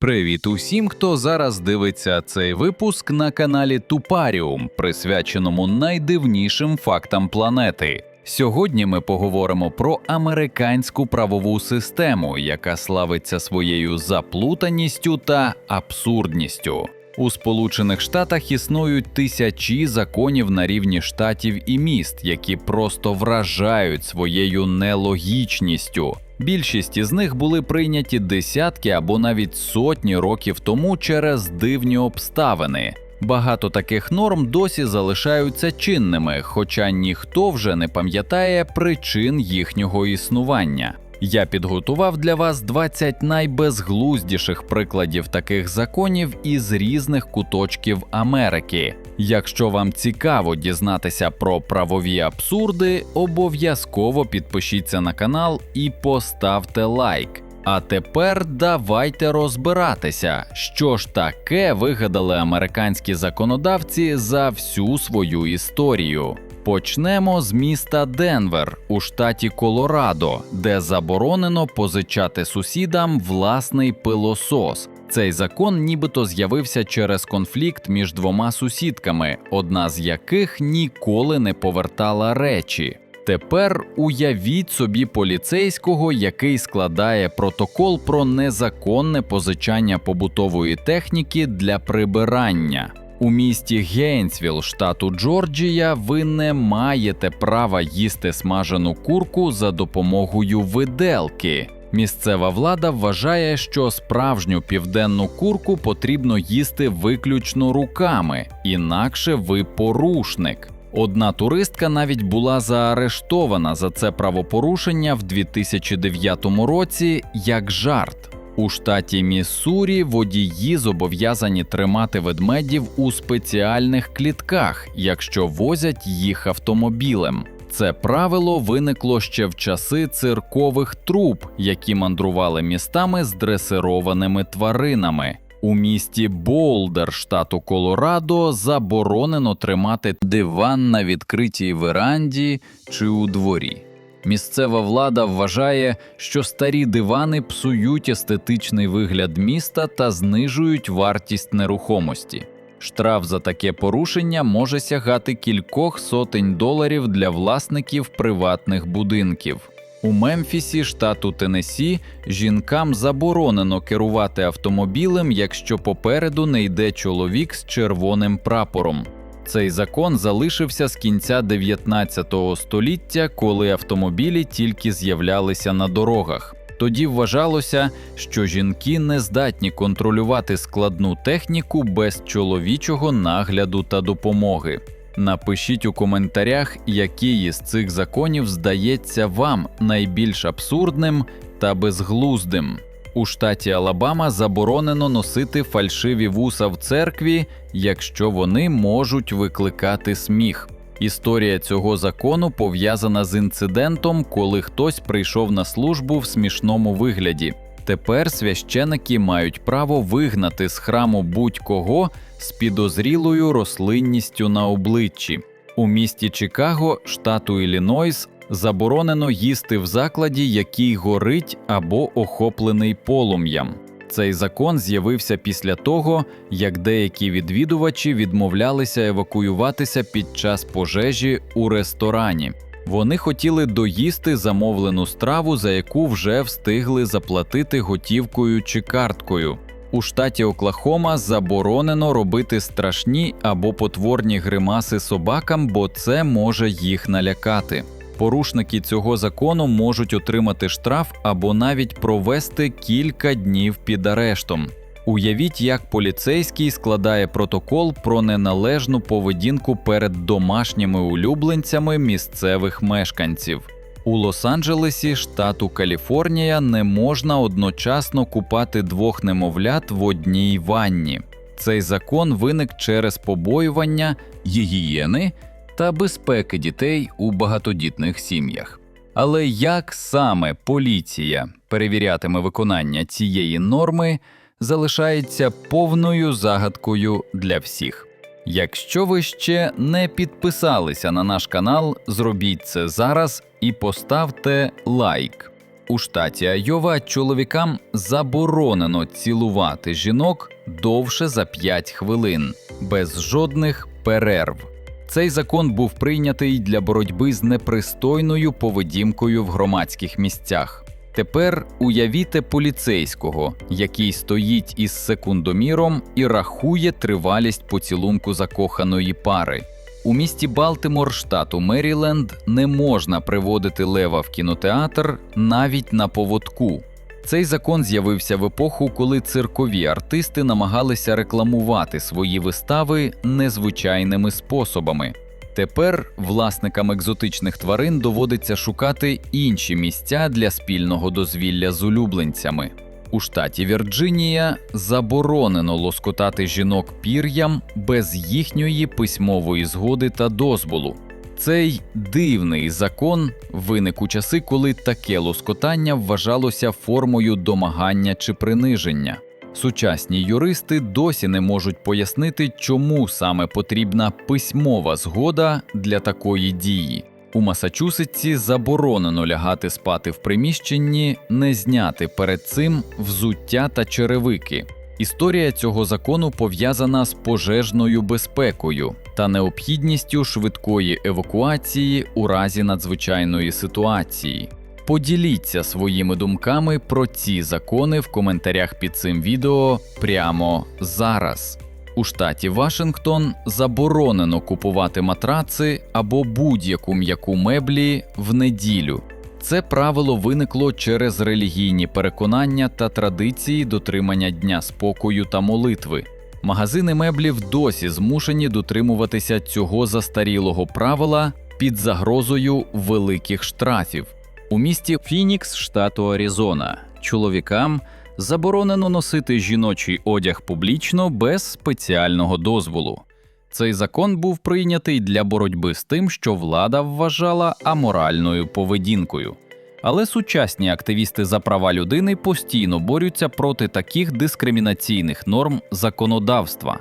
Привіт усім, хто зараз дивиться цей випуск на каналі Тупаріум, присвяченому найдивнішим фактам планети. Сьогодні ми поговоримо про американську правову систему, яка славиться своєю заплутаністю та абсурдністю. У Сполучених Штатах існують тисячі законів на рівні штатів і міст, які просто вражають своєю нелогічністю. Більшість із них були прийняті десятки або навіть сотні років тому через дивні обставини. Багато таких норм досі залишаються чинними, хоча ніхто вже не пам'ятає причин їхнього існування. Я підготував для вас 20 найбезглуздіших прикладів таких законів із різних куточків Америки. Якщо вам цікаво дізнатися про правові абсурди, обов'язково підпишіться на канал і поставте лайк. А тепер давайте розбиратися, що ж таке вигадали американські законодавці за всю свою історію. Почнемо з міста Денвер у штаті Колорадо, де заборонено позичати сусідам власний пилосос. Цей закон нібито з'явився через конфлікт між двома сусідками, одна з яких ніколи не повертала речі. Тепер уявіть собі поліцейського, який складає протокол про незаконне позичання побутової техніки для прибирання. У місті Гейнсвіл, штату Джорджія, ви не маєте права їсти смажену курку за допомогою виделки. Місцева влада вважає, що справжню південну курку потрібно їсти виключно руками, інакше ви порушник. Одна туристка навіть була заарештована за це правопорушення в 2009 році як жарт. У штаті Міссурі водії зобов'язані тримати ведмедів у спеціальних клітках, якщо возять їх автомобілем. Це правило виникло ще в часи циркових труб, які мандрували містами з дресированими тваринами. У місті Болдер, штату Колорадо, заборонено тримати диван на відкритій веранді чи у дворі. Місцева влада вважає, що старі дивани псують естетичний вигляд міста та знижують вартість нерухомості. Штраф за таке порушення може сягати кількох сотень доларів для власників приватних будинків. У Мемфісі, штату Теннессі, жінкам заборонено керувати автомобілем, якщо попереду не йде чоловік з червоним прапором. Цей закон залишився з кінця 19 століття, коли автомобілі тільки з'являлися на дорогах. Тоді вважалося, що жінки не здатні контролювати складну техніку без чоловічого нагляду та допомоги. Напишіть у коментарях, який із цих законів здається вам найбільш абсурдним та безглуздим. У штаті Алабама заборонено носити фальшиві вуса в церкві, якщо вони можуть викликати сміх. Історія цього закону пов'язана з інцидентом, коли хтось прийшов на службу в смішному вигляді. Тепер священики мають право вигнати з храму будь-кого з підозрілою рослинністю на обличчі. У місті Чикаго, штату Іллінойс, заборонено їсти в закладі, який горить або охоплений полум'ям. Цей закон з'явився після того, як деякі відвідувачі відмовлялися евакуюватися під час пожежі у ресторані. Вони хотіли доїсти замовлену страву, за яку вже встигли заплатити готівкою чи карткою. У штаті Оклахома заборонено робити страшні або потворні гримаси собакам, бо це може їх налякати. Порушники цього закону можуть отримати штраф або навіть провести кілька днів під арештом. Уявіть, як поліцейський складає протокол про неналежну поведінку перед домашніми улюбленцями місцевих мешканців. У Лос-Анджелесі, штату Каліфорнія, не можна одночасно купати двох немовлят в одній ванні. Цей закон виник через побоювання гігієни та безпеки дітей у багатодітних сім'ях. Але як саме поліція перевірятиме виконання цієї норми, залишається повною загадкою для всіх. Якщо ви ще не підписалися на наш канал, зробіть це зараз і поставте лайк. у штаті Айова чоловікам заборонено цілувати жінок довше за 5 хвилин, без жодних перерв. Цей закон був прийнятий для боротьби з непристойною поведінкою в громадських місцях. Тепер уявіте поліцейського, який стоїть із секундоміром і рахує тривалість поцілунку закоханої пари. У місті Балтимор, штату Меріленд, не можна приводити лева в кінотеатр навіть на поводку. Цей закон з'явився в епоху, коли циркові артисти намагалися рекламувати свої вистави незвичайними способами. Тепер власникам екзотичних тварин доводиться шукати інші місця для спільного дозвілля з улюбленцями. У штаті Вірджинія заборонено лоскотати жінок пір'ям без їхньої письмової згоди та дозволу. Цей дивний закон виник у часи, коли таке лоскотання вважалося формою домагання чи приниження. Сучасні юристи досі не можуть пояснити, чому саме потрібна письмова згода для такої дії. У Масачусетсі заборонено лягати спати в приміщенні, не зняти перед цим взуття та черевики. Історія цього закону пов'язана з пожежною безпекою та необхідністю швидкої евакуації у разі надзвичайної ситуації. Поділіться своїми думками про ці закони в коментарях під цим відео прямо зараз. У штаті Вашингтон заборонено купувати матраци або будь-яку м'яку меблі в неділю. Це правило виникло через релігійні переконання та традиції дотримання дня спокою та молитви. Магазини меблів досі змушені дотримуватися цього застарілого правила під загрозою великих штрафів. У місті Фінікс, штату Аризона, чоловікам заборонено носити жіночий одяг публічно без спеціального дозволу. Цей закон був прийнятий для боротьби з тим, що влада вважала аморальною поведінкою. Але сучасні активісти за права людини постійно борються проти таких дискримінаційних норм законодавства.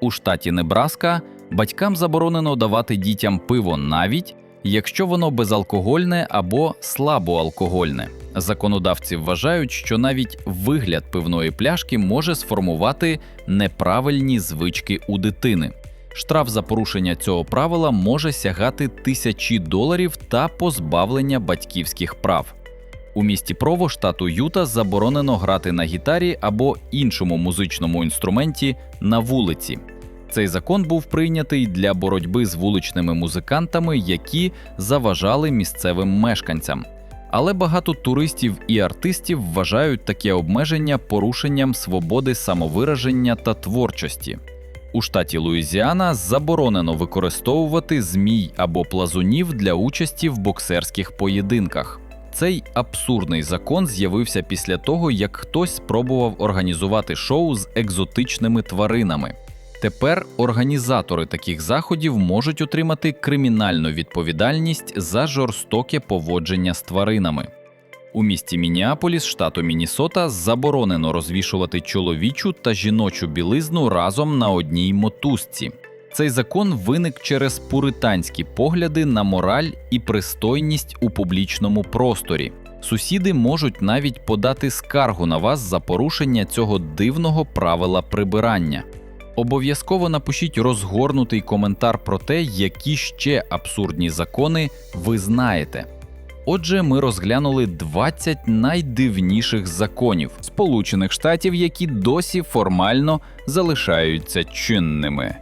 У штаті Небраска батькам заборонено давати дітям пиво навіть якщо воно безалкогольне або слабоалкогольне. Законодавці вважають, що навіть вигляд пивної пляшки може сформувати неправильні звички у дитини. Штраф за порушення цього правила може сягати тисячі доларів та позбавлення батьківських прав. У місті Прово, штату Юта, заборонено грати на гітарі або іншому музичному інструменті на вулиці. Цей закон був прийнятий для боротьби з вуличними музикантами, які заважали місцевим мешканцям. Але багато туристів і артистів вважають таке обмеження порушенням свободи самовираження та творчості. У штаті Луїзіана заборонено використовувати змій або плазунів для участі в боксерських поєдинках. Цей абсурдний закон з'явився після того, як хтось спробував організувати шоу з екзотичними тваринами. Тепер організатори таких заходів можуть отримати кримінальну відповідальність за жорстоке поводження з тваринами. У місті Мініаполіс, штату Мінісота, заборонено розвішувати чоловічу та жіночу білизну разом на одній мотузці. Цей закон виник через пуританські погляди на мораль і пристойність у публічному просторі. Сусіди можуть навіть подати скаргу на вас за порушення цього дивного правила прибирання. Обов'язково напишіть розгорнутий коментар про те, які ще абсурдні закони ви знаєте. Отже, ми розглянули 20 найдивніших законів Сполучених Штатів, які досі формально залишаються чинними.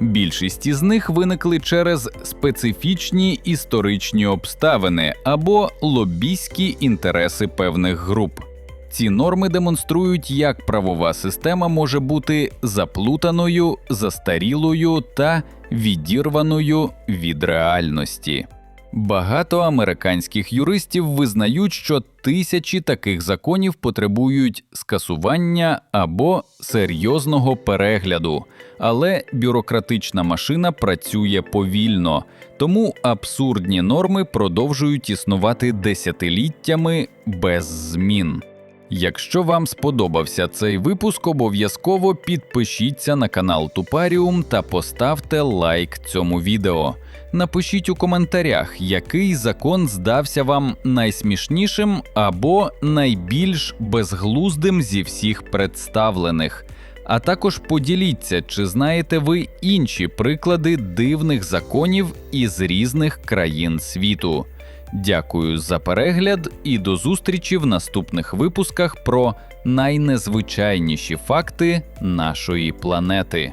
Більшість із них виникли через специфічні історичні обставини або лобійські інтереси певних груп. Ці норми демонструють, як правова система може бути заплутаною, застарілою та відірваною від реальності. Багато американських юристів визнають, що тисячі таких законів потребують скасування або серйозного перегляду, але бюрократична машина працює повільно, тому абсурдні норми продовжують існувати десятиліттями без змін. Якщо вам сподобався цей випуск, обов'язково підпишіться на канал Тупаріум та поставте лайк цьому відео. Напишіть у коментарях, який закон здався вам найсмішнішим або найбільш безглуздим зі всіх представлених. А також поділіться, чи знаєте ви інші приклади дивних законів із різних країн світу. Дякую за перегляд і до зустрічі в наступних випусках про найнезвичайніші факти нашої планети.